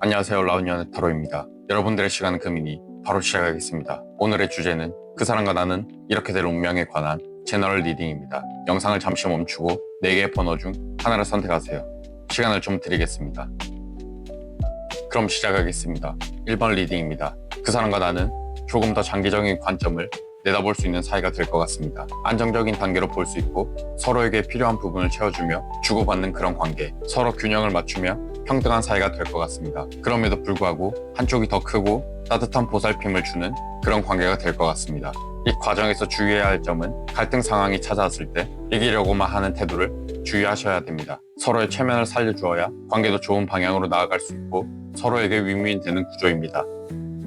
안녕하세요. 라운연의 타로입니다. 여러분들의 시간은 금이니 바로 시작하겠습니다. 오늘의 주제는 그 사람과 나는 이렇게 될 운명에 관한 제너럴 리딩입니다. 영상을 잠시 멈추고 4개의 번호 중 하나를 선택하세요. 시간을 좀 드리겠습니다. 그럼 시작하겠습니다. 1번 리딩입니다. 그 사람과 나는 조금 더 장기적인 관점을 내다볼 수 있는 사이가 될 것 같습니다. 안정적인 단계로 볼 수 있고 서로에게 필요한 부분을 채워주며 주고받는 그런 관계, 서로 균형을 맞추며 평등한 사이가 될 것 같습니다. 그럼에도 불구하고 한쪽이 더 크고 따뜻한 보살핌을 주는 그런 관계가 될 것 같습니다. 이 과정에서 주의해야 할 점은 갈등 상황이 찾아왔을 때 이기려고만 하는 태도를 주의하셔야 됩니다. 서로의 체면을 살려주어야 관계도 좋은 방향으로 나아갈 수 있고 서로에게 윈윈 되는 구조입니다.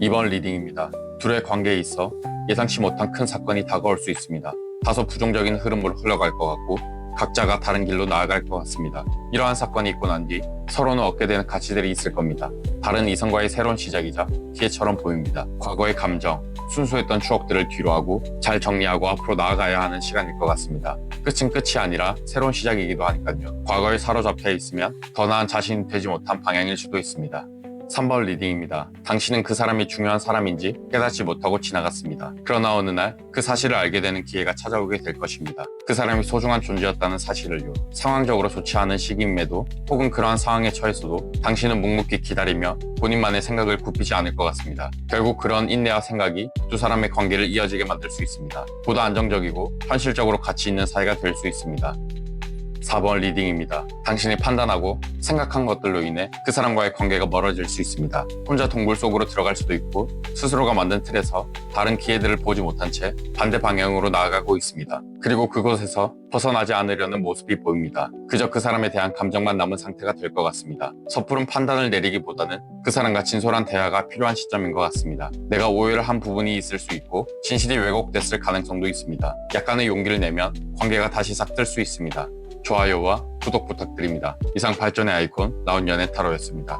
2번 리딩입니다. 둘의 관계에 있어 예상치 못한 큰 사건이 다가올 수 있습니다. 다소 부정적인 흐름으로 흘러갈 것 같고 각자가 다른 길로 나아갈 것 같습니다. 이러한 사건이 있고 난 뒤 서로는 얻게 되는 가치들이 있을 겁니다. 다른 이성과의 새로운 시작이자 기회처럼 보입니다. 과거의 감정, 순수했던 추억들을 뒤로하고 잘 정리하고 앞으로 나아가야 하는 시간일 것 같습니다. 끝은 끝이 아니라 새로운 시작이기도 하니까요. 과거에 사로잡혀 있으면 더 나은 자신이 되지 못한 방향일 수도 있습니다. 3번 리딩입니다. 당신은 그 사람이 중요한 사람인지 깨닫지 못하고 지나갔습니다. 그러나 어느 날 그 사실을 알게 되는 기회가 찾아오게 될 것입니다. 그 사람이 소중한 존재였다는 사실을요. 상황적으로 좋지 않은 시기임에도 혹은 그러한 상황에 처했어도 당신은 묵묵히 기다리며 본인만의 생각을 굽히지 않을 것 같습니다. 결국 그런 인내와 생각이 두 사람의 관계를 이어지게 만들 수 있습니다. 보다 안정적이고 현실적으로 가치 있는 사이가 될 수 있습니다. 4번 리딩입니다. 당신이 판단하고 생각한 것들로 인해 그 사람과의 관계가 멀어질 수 있습니다. 혼자 동굴 속으로 들어갈 수도 있고 스스로가 만든 틀에서 다른 기회들을 보지 못한 채 반대 방향으로 나아가고 있습니다. 그리고 그곳에서 벗어나지 않으려는 모습이 보입니다. 그저 그 사람에 대한 감정만 남은 상태가 될 것 같습니다. 섣부른 판단을 내리기보다는 그 사람과 진솔한 대화가 필요한 시점인 것 같습니다. 내가 오해를 한 부분이 있을 수 있고 진실이 왜곡됐을 가능성도 있습니다. 약간의 용기를 내면 관계가 다시 싹 들 수 있습니다. 좋아요와 구독 부탁드립니다. 이상 발전의 아이콘 나온 연애 타로였습니다.